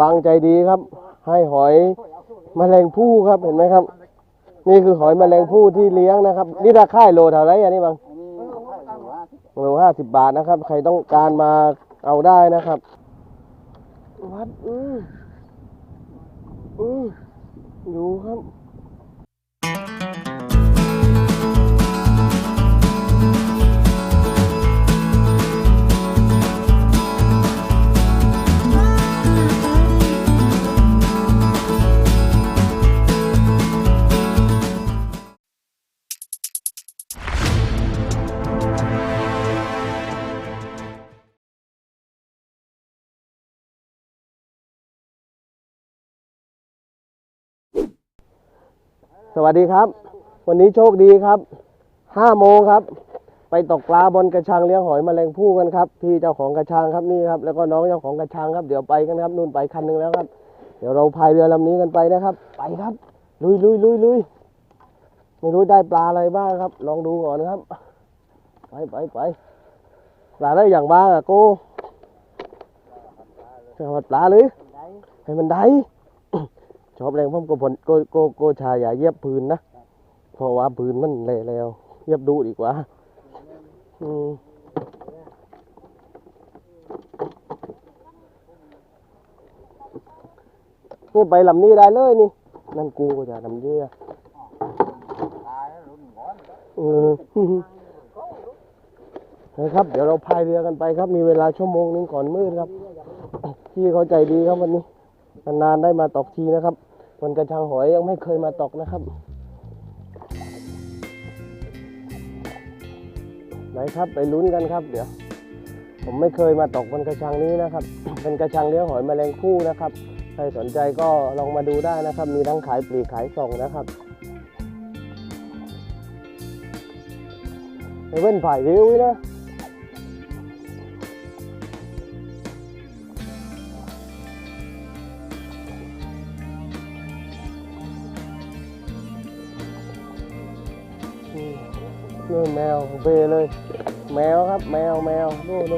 บางใจดีครับ ให้หอยแมลงผู้ครับเห็นไหมครับ นี่คือหอยแมลงผู้ที่เลี้ยงนะครับ นี่ราคาโลเท่าไรอันนี้บางโลห้าสิบบาทนะครับ ใครต้องการมาเอาได้นะครับ วัดอืออืออยู่ครับ สวัสดีครับ วันนี้โชคดีครับห้าโมงครับ ไปตกปลาบนกระชังเลี้ยงหอยแมลงภู่กันครับพี่เจ้าของกระชังครับนี่ครับแล้วก็น้องเจ้าของกระชังครับเดี๋ยวไปกันครับนู่นไปคันหนึ่งแล้วครับ เดี๋ยวเราพายเรือลำนี้กันไปนะครับ ไปครับ ลุยลุยลุยลุยไม่รู้ได้ปลาอะไรบ้างครับ ลองดูก่อนครับ ไปไปไปปลาได้อย่างบ้างอะโก้จังหวัดปลาเลยให้มันได้ ชอบแรงพ่อมก็ผลกโกโกชายอย่าเยียบพื้นนะเพราะว่าพื้นมันเละแล้วเยียบดูดีกว่า อืมนี่ไปลำนี้ได้เลยนี่ นั่นกูก็จะลำเยื่อเออนะครับ เดี๋ยวเราพายเรือกันไปครับ มีเวลาชั่วโมงนึงก่อนมืดครับ พี่เขาใจดีครับวันนี้ นานๆได้มาตกทีนะครับ บนกระชังหอยยังไม่เคยมาตกนะครับ ไหนครับไปลุ้นกันครับ เดี๋ยว ผมไม่เคยมาตกบนกระชังนี้นะครับ เป็นกระชังเลี้ยงหอยแมลงภู่นะครับ ใครสนใจก็ลองมาดูได้นะครับ มีทั้งขายปลีกขายส่งนะครับไปเว้นฝ่ายริ้วนะ แมวเบเลย แมวครับแมวแมวดูดู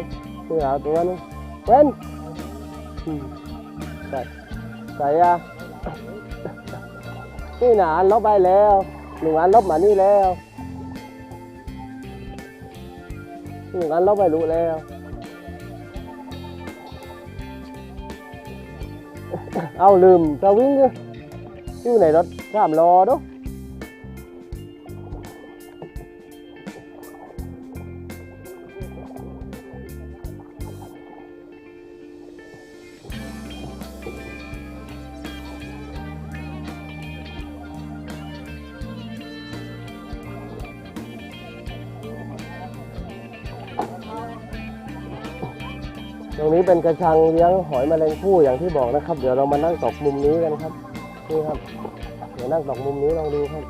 นี่หาตัวนึงเป็นใส่ใส่อะนี่หนาอันลบไปแล้วหนึ่งอันลบมานี่แล้วหนึ่งอันลบไปรู้แล้วเอาลืมจะวิ่งอยู่อยู่ในรถสามล้อดู ตรงนี้เป็นกระชังเลี้ยงหอยแมลงภู่อย่างที่บอกนะครับ เดี๋ยวเรามานั่งตกมุมนี้กันครับนี่ครับ เดี๋ยวนั่งตกมุมนี้ลองดูครับ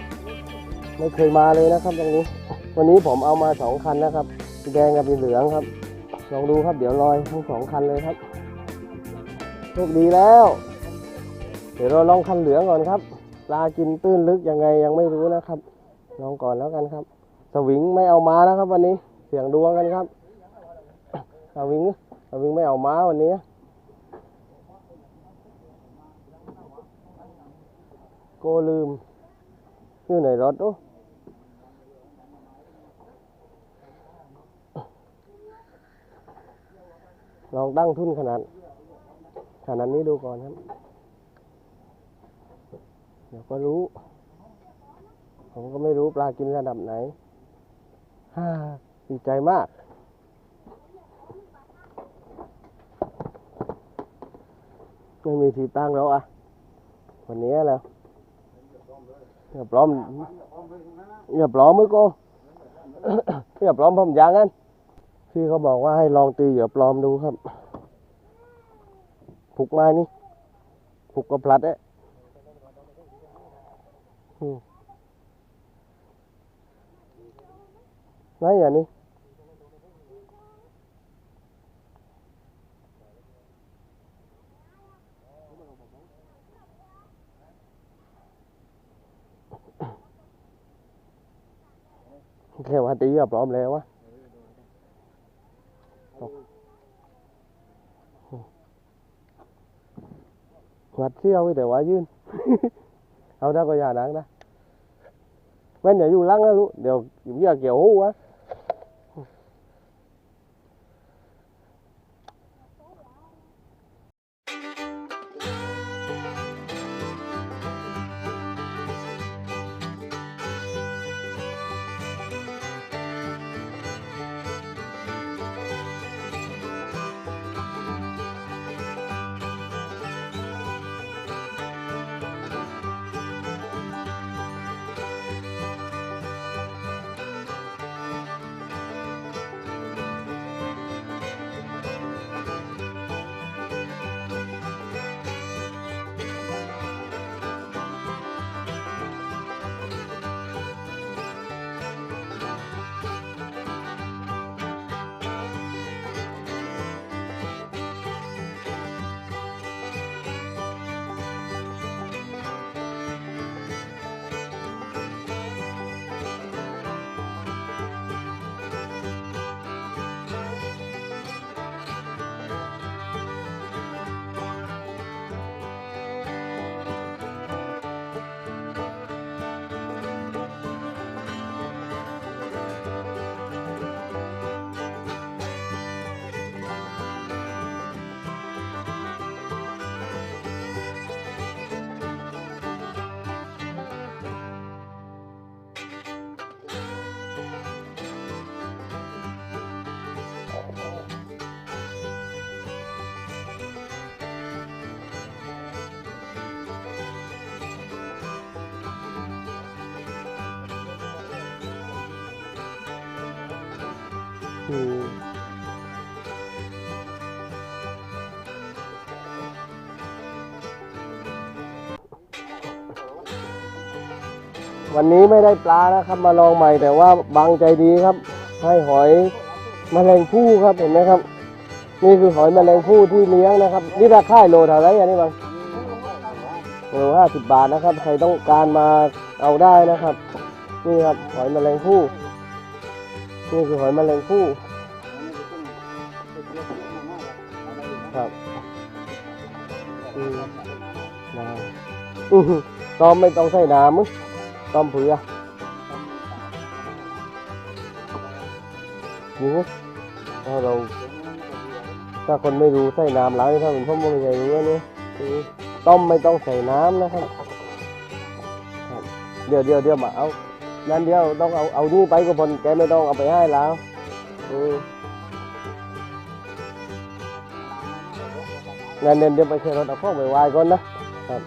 ไม่เคยมาเลยนะครับตรงนี้ วันนี้ผมเอามาสองคันนะครับสีแดงกับสีเหลืองครับ ลองดูครับเดี๋ยวลอยทั้งสองคันเลยครับโชคดีแล้ว เดี๋ยวเราลองคันเหลืองก่อนครับปลากินตื้นลึกยังไงยังไม่รู้นะครับ ลองก่อนแล้วกันครับ สวิงไม่เอามานะครับ วันนี้เสี่ยงดวงกันครับสวิง เราวิ่งไม่เอาม้าวันนี้ โกลืม อยู่ในรถดูลองตั้งทุนขนาด ขนาดนี้ดูก่อนครับ เดี๋ยวก็รู้ ผมก็ไม่รู้ปลากินระดับไหนฮ่าดีใจมาก ไม่มีที่ตั้งแล้วอะวันนี้แล้วอย่าปลอมอย่าปลอมมือโกอย่าปลอมผมยางกันพี่เขาบอกว่าให้ลองตีอย่าปลอมดูครับผูกไม้นี่ผูกกระพลัดเอ๊ะอืมไหนอย่างนี้ ตีก็พร้อมแล้ววะตกหวัดเชี่ยวไว้แต่ว่ายืนเอาได้ก็อย่านังนะแม่นอย่าอยู่หลังนะลูกเดี๋ยวอยู่เยี่ยเกี่ยวหูวะ อืมวันนี้ไม่ได้ปลานะครับ มาลองใหม่แต่ว่าบางใจดีครับ ให้หอยมแมลงภู่ครับเห็นไหมครับ นี่คือหอยมแมลงภู่ที่เลี้ยงนะครับ นี่ราคาโลเท่าไรอันนี้บางโลห้าสิบบาทนะครับ ใครต้องการมาเอาได้นะครับ นี่ครับหอยมแมลงภู่ นี่คือหอยแมลงภู่ครับอืมได้อื้อต้อมไม่ต้องใส่น้ำมึงต้อมเผือนี่ไงถ้าเรา ถ้าคนไม่รู้ใส่น้ำแล้วนี่ถ้าเป็นพ่อไม่ใช่รู้ว่านี่คือต้มไม่ต้องใส่น้ำนะครับ เดี๋ยวเดี๋ยวเดี๋ยวมาเอา นั่นเดียวต้องเอาเอานี่ไปก็พนแกไม่ต้องเอาไปให้แล้วอืมงั้นเดี๋ยวเดี๋ยวไปเชิญรถเอาข้อไปไหวายก่อนนะครับ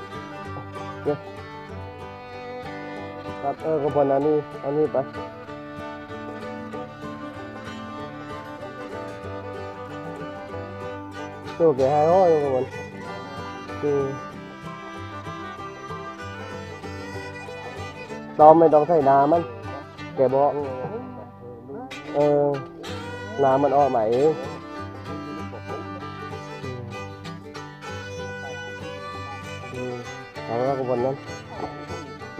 เครับเออก็พนเอันนี้เอันนี้ไปตัวแกให้ห้อยก็พนคือ ตอมไม่ต้องใส่น้ำมัน แกบอกเออ น้ำมันออกมาเองอืมเอาแล้วก็บนนั้น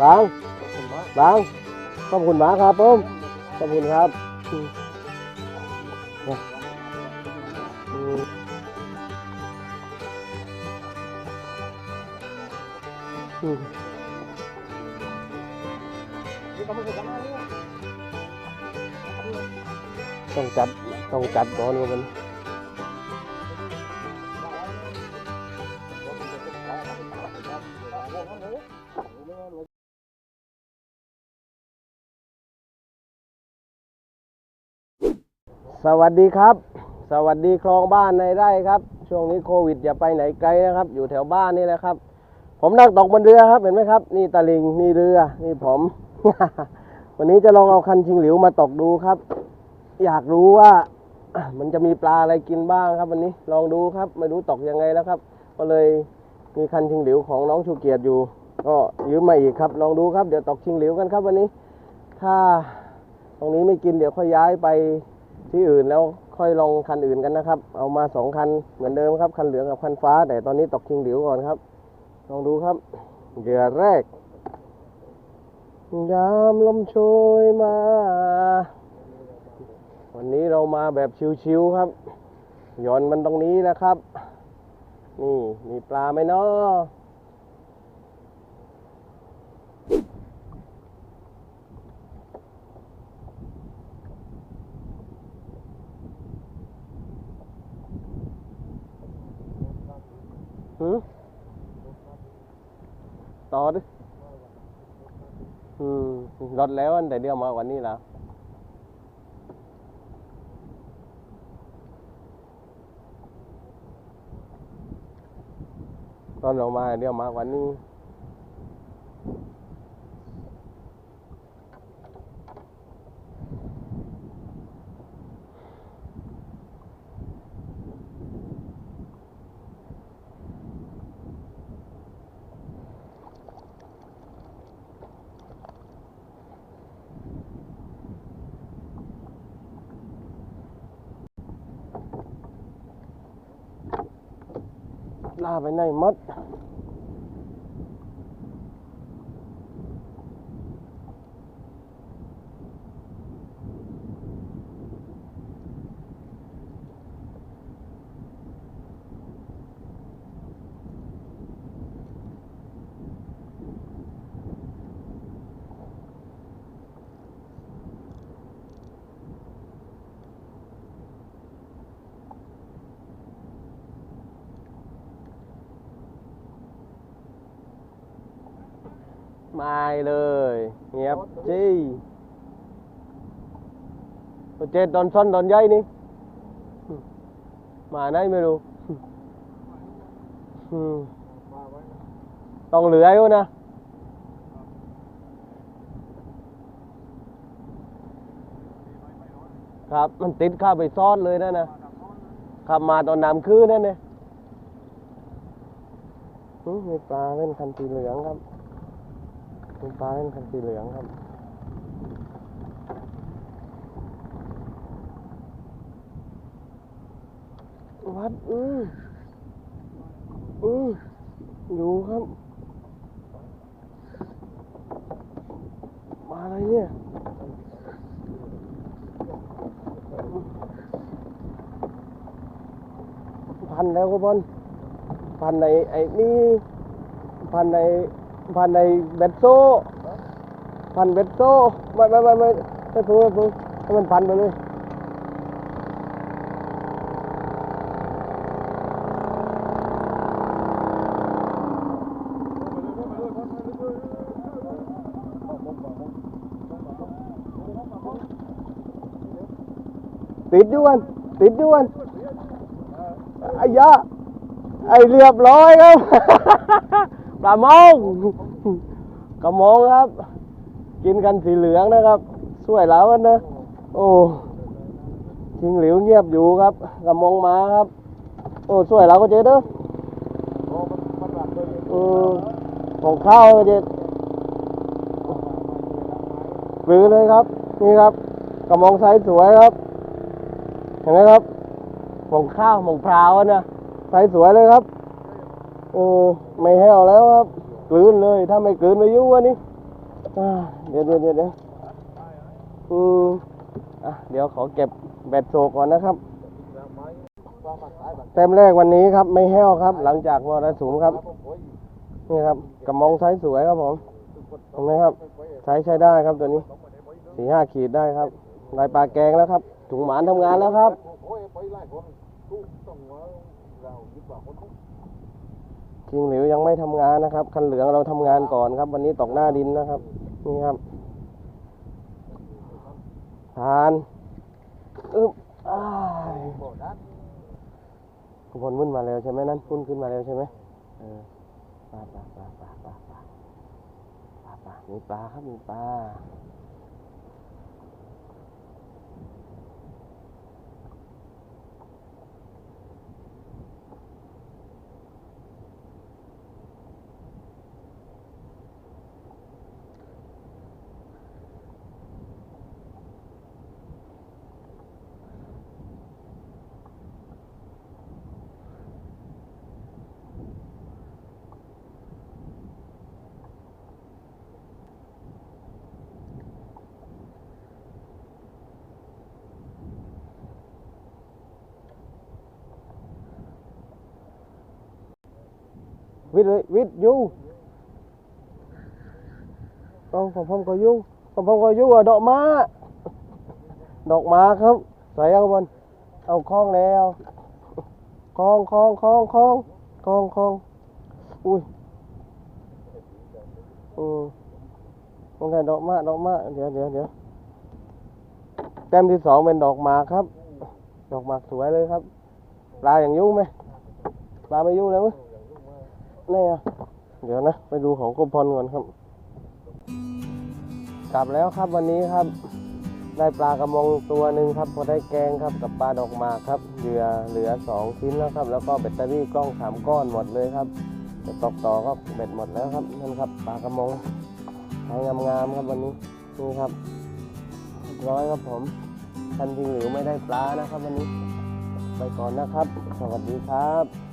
บางบางขอบคุณมากครับผมขอบคุณครับอืม ต้องจัดต้องจัดก่อนว่ามันสวัสดีครับ สวัสดีคลองบ้านในไร่ครับ ช่วงนี้โควิดอย่าไปไหนไกลนะครับ อยู่แถวบ้านนี่แหละครับ ผมนั่งตกบนเรือครับเห็นไหมครับ นี่ตะลิงนี่เรือ นี่ผม วันนี้จะลองเอาคันชิงหลิวมาตกดูครับ อยากรู้ว่ามันจะมีปลาอะไรกินบ้างครับ วันนี้ลองดูครับ ไม่รู้ตกยังไงแล้วครับ ก็เลยมีคันชิงหลิวของน้องชูเกียรติอยู่ ก็ยืมมาอีกครับ ลองดูครับเดี๋ยวตกชิงหลิวกันครับ วันนี้ ถ้าตรงนี้ไม่กินเดี๋ยวค่อยย้ายไปที่อื่นแล้วค่อยลองคันอื่นกันนะครับ เอามาสองคันเหมือนเดิมครับ คันเหลืองกับคันฟ้า แต่ตอนนี้ตกชิงหลิวก่อนครับ ลองดูครับเหยื่อแรก ยามลมโชยมา วันนี้เรามาแบบชิวๆครับ หย่อนมันตรงนี้นะครับ นี่มีปลาไหมเนาะหืมต่อดิอื มลดแล้วอันแต่เดียวมาวันนี้แล้วตอนเรามาเดียวมาวันนี้ là với này mất. มดไม่เลยเงียบจี้เจ็ดตอนซ่อนตอนใหญ่นี่มาไหนไม่รู้ต้องเหลืออยู่นะ ครับ มันติดข้าไปซ่อนเลยนะนะขับมาตอนน้ำคืนนั่นเนี่ยมีปลาเล่นคันสีเหลืองครับ มีปลาเล่นคันสีเหลืองครับวัดอืมอืมอยู่ครับ มาอะไรเนี่ยพันแล้วก็บอลพันในไอ้นี่พันใน พันในเบ็ดโซ่พันเบ็ดโซ่ไม่ไม่ไม่ไม่ไม่พูไม่พูดให้มันพันไปเลยติดอยู่กันติดอยู่กันไอ้ยะไอ้เรียบร้อยครับ ปลามองกระมองครับ กินกันสีเหลืองนะครับสวยแล้วกันนะโอ้ชิงหลิวเงียบอยู่ครับกระมองมาครับ โอ้สวยแล้วก็เจ๊เด้อโอ้มันมันหลักเลยของข้าวก็เจ๊ปลือเลยครับ นี่ครับกระมองไซส์สวยครับ เห็นไหมครับหมองข้าวหมองพราวนะไซส์สวยเลยครับ โอ้ไม่แห้วแล้วครับกลืนเลย ถ้าไม่กลืนไปยุ่วันนี้อ่เดี๋ยวเดี๋ยวเดี๋ยวเดี๋ยวอืมอะเดี๋ยวขอเก็บแบตโซก่อนนะครับเต็มแรกวันนี้ครับ ไม่แห้วครับ หลังจากมรสุมครับนี่ครับกระมองไซส์สวยครับผมเห็นไหมครับไซส์ใช้ได้ครับตัวนี้สี่ห้าขีดได้ครับลายปลาแกงแล้วครับถุงหมานทำงานแล้วครับ ยิงหลิวยังไม่ทำงานนะครับ คันเหลืองเราทำงานก่อนครับ วันนี้ตกหน้าดินนะครับ นี่ครับทานอึ๊บขุพลวุ่นมาแล้วใช่ไหมนั่นพุ่นขึ้นมาแล้วใช่ไหมเออปลาปลาปลาปลาปลาปลาปลามีปลาครับมีปลา วิทย์เลยวิทย์ยู่เอาผมผมก็อยู่ผมผมก็อยู่อะดอกม้าดอกม้าครับ ใส่เอามันเอาคล้องแล้วคล้องคล้องคล้องคล้องคล้องคล้องอุ้ยอืมโอเคดอกม้าดอกม้าเดี๋ยวเดี๋ยวเดี๋ยวแต้มที่สองเป็นดอกหมากครับ ดอกหมากสวยเลยครับ ปลาอย่างยุ่งไหมปลาไม่ยุ่งแล้วมั้ย นี่อะเดี๋ยวนะ ไปดูของกรมพลก่อนครับ กลับแล้วครับวันนี้ครับ ได้ปลากระมงตัวหนึ่งครับ พอได้แกงครับกับปลาดอกหมากครับเหยื่อเหลือสองชิ้นแล้วครับ แล้วก็แบตเตอรี่กล้องสามก้อนหมดเลยครับจะตอกต่อก็เบ็ดหมดแล้วครับนั่นครับปลากระมงใช้งามๆครับวันนี้นี่ครับเรียบร้อยครับผมทันทีหรือไม่ได้ปลานะครับวันนี้ ไปก่อนนะครับ สวัสดีครับ